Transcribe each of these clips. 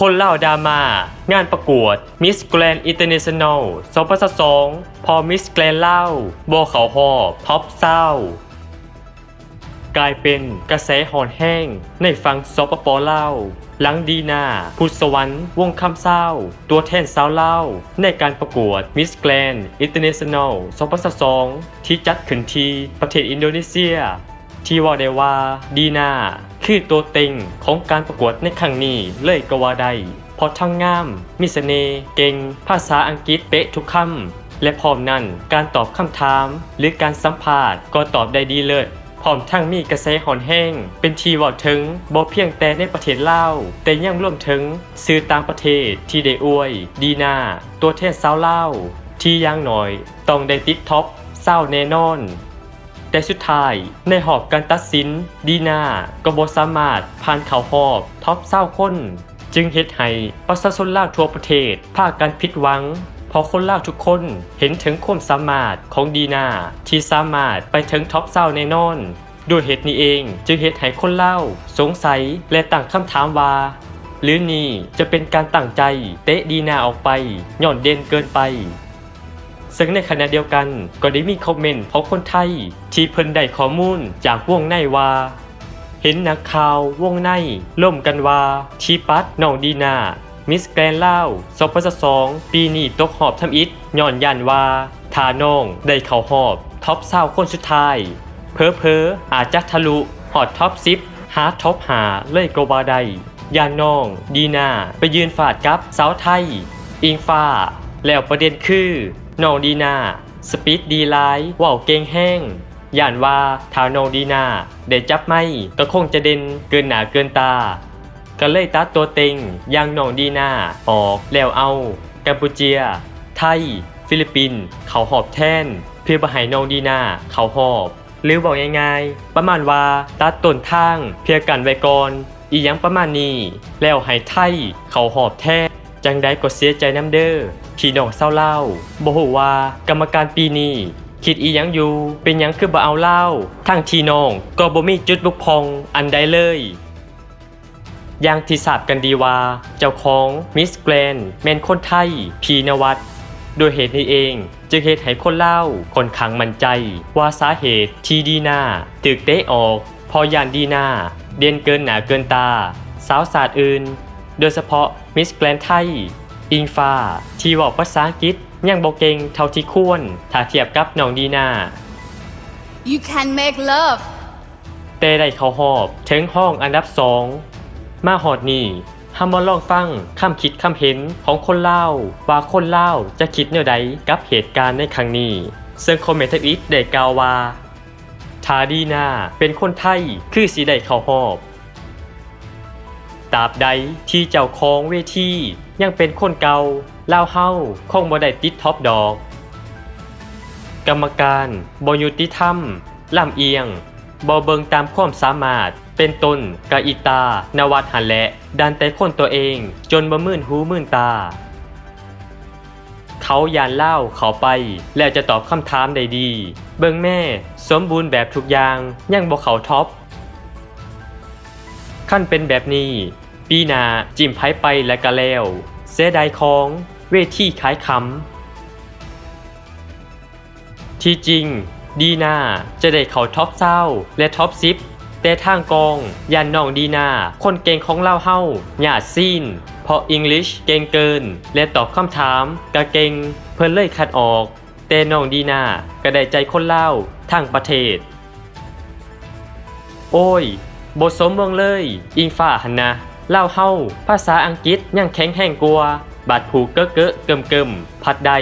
คนเล่าดราม่า งานประกวด Miss Grand International 2022พอ Miss Grand เล่าโบเขาหอบท็อปเศร้า กลายเป็นกระแสหอนแห้ง ในฝั่งสปปลาหลังดีนาพุทธสวรรค์วงคำเศร้า ตัวแทนสาวเล่า ในการประกวด Miss Grand International 2022ที่จัดขึ้นที่ประเทศอินโดนีเซีย ที่ว่าได้ว่าดีนา คือตัวเต็งของการประกวดในครั้งนี้เลยก็ว่าได้เพราะทั้งงามมีเสน่ห์เก่ง ภาษาอังกฤษเป๊ะทุกคำ และพร้อมนั้นการตอบคำถาม หรือการสัมภาษณ์ก็ตอบได้ดีเลิศพร้อมทั้งมีกระแสหอนแห้ง เป็นทีว่าถึงบ่เพียงแต่ในประเทศลาวแต่ยังรวมถึงสื่อต่างประเทศที่ได้อวย ดีนาตัวแทนสาวลาวที่ยังหน่อย ต้องได้ติดท็อปเศร้าแน่นอน แต่สุดท้าย ในหอบการตัดสิน ดีนาก็บ่สามารถผ่านเขาหอบท็อปเศร้าคน จึงเฮ็ดให้ประชาชนลาวทั่วประเทศพาคกันผิดหวังเพราะคนลาวทุกคนเห็นถึงความสามารถของดีนาที่สามารถไปถึงท็อปเศร้าแน่นอนด้วยเหตุนี้เองจึงเฮ็ดให้คนเล่า สงสัยและตั้งคำถามว่า หรือนี่จะเป็นการตั้งใจเตะดีนาออกไปย่อนเด่นเกินไป ซึ่งในขณะเดียวกันก็ได้มีคอมเมนต์ของคนไทย ที่เพิ่นได้ข้อมูลจากวงในว่าเห็นนักข่าววงในล่มกันว่าชีปัดน้องดีนามิสแกรนด์ลาว2022ปีนี้ตกหอบทำอิฐย้อนยันว่าทาน้องได้เข้าหอบ ท็อปเศร้าคนสุดท้าย เพอเพออาจจะทะลุหอดท็อป10หาท็อปหาเลยก็ว่าไดยานน้อง ดีนาไปยืนฝาดกับสาวไทย อิงฟ้า แล้วประเด็นคือ น้องดีนาสปีดดีไลน์ว่าวเก่งแห้งย่านว่าถ้าน้องดีนาได้จับไม่ก็คงจะเด่นเกินหนาเกินตา ก็เลยตัดตัวเต็งอย่างน้องดีนาออกแล้วเอากัมพูเจีย ไทย ฟิลิปปินส์เขาหอบแท่น เพื่อบ่ให้น้องดีนาเขาหอบ หรือบอกง่ายๆประมาณว่าตัดต้นทาง เพื่อกันไว้ก่อนอีหยังประมาณนี้ แล้วให้ไทยเขาหอบแทน จังได้ก็เสียใจน้ำเด้อพี่น้องเศร้าเล่าบ่ฮู้ว่ากรรมการปีนี้คิดอีหยังอยู่ เป็นหยังคือบ่เอาเล่าทั้งทีน้องก็บ่มีจุดบุกพร่องอันใดเลยอย่างที่ทราบกันดีว่า เจ้าของมิสแกรนแมนคนไทย พีนวัตโดยเหตุนี้เอง จึงเหตุให้คนเล่าคนขังมั่นใจ ว่าสาเหตุที่ดีนาตึกเตะออก พอยานดีนาเด่นเกินหนาเกินตา สาวศาสตร์อื่น โดยเฉพาะมิสแกรนไทย อิงฟ้า ที่บอกภาษาอังกฤษยังบอกเก่งเท่าที่ควรถ้าเทียบกับน้องดีนา You can make love แต่ได้เข้าหอบถึงห้องอันดับสอง มาหอดนี่ห้ามมาลองฟังคำคิดคำเห็นของคนเล่าวว่าคนเล่าวจะคิดแนวใดกับเหตุการณ์ในครั้งนี้ ซึ่งคอมเมนต์อีกได้กล่าวว่าทาดีนาเป็นคนไทยคือสีได้เข้าหอบ ตราบใดที่เจ้าของเวทียังเป็นคนเก่าเล่าวเฮาคงบ่ได้ติดท็อปดอก กรรมการบยุติธรรมลำเอียงบอเบิงตามความสามารถ เป็นต้นกะอิตา นวัดหันและ ดันแต่คนตัวเองจนบ่มื่นหูมื่นตา เขายานเล่าเขาไป แล้วจะตอบคำถามได้ดี เบิงแม่ สมบูรณ์แบบทุกอย่างยังบ่เขาท็อปขั้นเป็นแบบนี้ ปีนาจิมไพ่ไปและก็แล้วเสียดายของเวทีขายคำที่จริง ดีนาจะได้เขาท็อปเศร้าและท็อปซิปแต่ทางกองยันน้องดีนาคนเก่งของเราเฮาหยาดซีนเพราะอังกฤษเก่งเกิน และตอบคำถามกะเก่งเพิ่นเลยคัดออก แต่น้องดีนาก็ได้ใจคนเล่าทั้งประเทศ โอ้ยบทสมเมืองเลย อิงฟ้าหันนะ เล่าเฮาภาษาอังกฤษยังแข็งแห้งกว่าบาดผูกเกอะเกอะเกิมเกิมพัดได้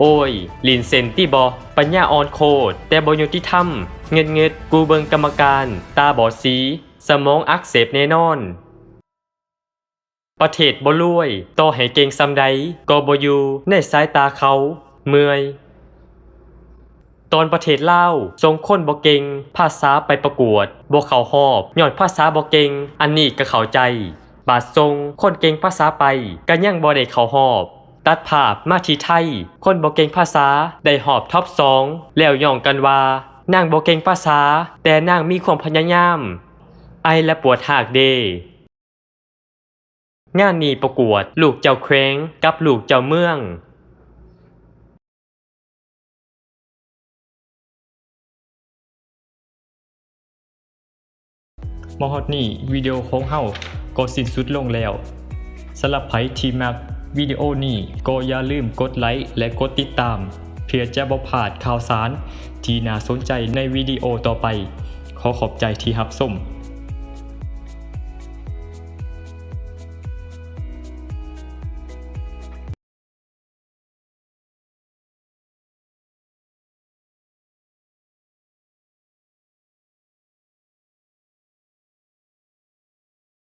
โอ้ย ลินเซนตี้บอ ปัญญาอ่อนโคตรแต่บยุติธรรมเงินเงิดกูเบิงกรรมการ ตาบอดสี สมองอักเสบแน่นอน ประเทศบ่รวย ต่อให้เก่งซำใดก็บ่อยู่ในสายตาเขา เมื่อย ตอนประเทศลาวส่งคนบ่เก่งภาษาไปประกวดบ่เข้าหอบย้อนภาษาบ่เก่งอันนี้ก็เข้าใจ บาดทรงคนเก่งภาษาไปก็ยังบ่ได้เข้าหอบ ตัดภาพมาที่ไทย คนบ่เก่งภาษาได้หอบท็อปสองแล้วย่องกันว่านางบ่เก่งภาษา แต่นางมีความพยายาม ไอและปวดหากเดงานนี้ประกวดลูกเจ้าเคว้งกับลูกเจ้าเมือง มอฮอดนี่วิดีโอของเฮาก็สิ้นสุดลงแล้วสำหรับไผที่มักวิดีโอนี้ก็อย่าลืมกดไลค์และกดติดตาม เพื่อจะบ่พลาดข่าวสาร ที่น่าสนใจในวิดีโอต่อไป ขอขอบใจที่รับชม